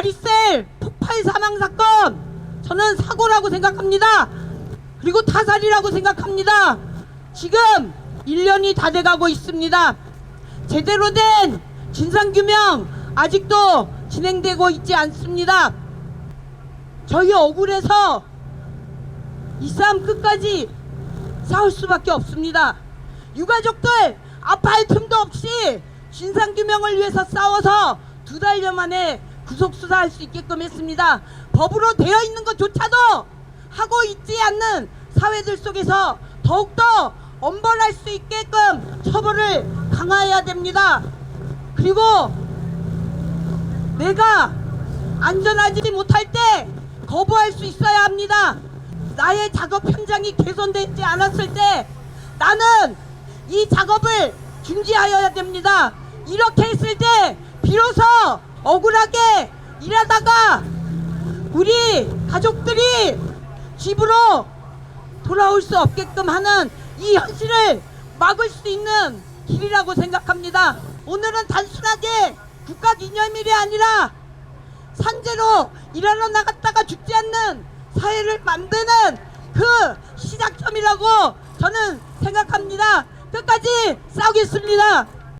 아리셀 폭발 사망 사건 저는 사고라고 생각합니다. 그리고 타살이라고 생각합니다. 지금 1년이 다 돼가고 있습니다. 제대로 된 진상규명 아직도 진행되고 있지 않습니다. 저희 억울해서 이 싸움 끝까지 싸울 수밖에 없습니다. 유가족들 아파할 틈도 없이 진상규명을 위해서 싸워서 두 달여 만에 구속 수사할 수 있게끔 했습니다. 법으로 되어 있는 것조차도 하고 있지 않는 사회들 속에서 더욱더 엄벌할 수 있게끔 처벌을 강화해야 됩니다. 그리고 내가 안전하지 못할 때 거부할 수 있어야 합니다. 나의 작업 현장이 개선되지 않았을 때 나는 이 작업을 중지하여야 됩니다. 이렇게 했을 때 비로소 억울하게 일하다가 우리 가족들이 집으로 돌아올 수 없게끔 하는 이 현실을 막을 수 있는 길이라고 생각합니다. 오늘은 단순하게 국가 기념일이 아니라 산재로 일하러 나갔다가 죽지 않는 사회를 만드는 그 시작점이라고 저는 생각합니다. 끝까지 싸우겠습니다.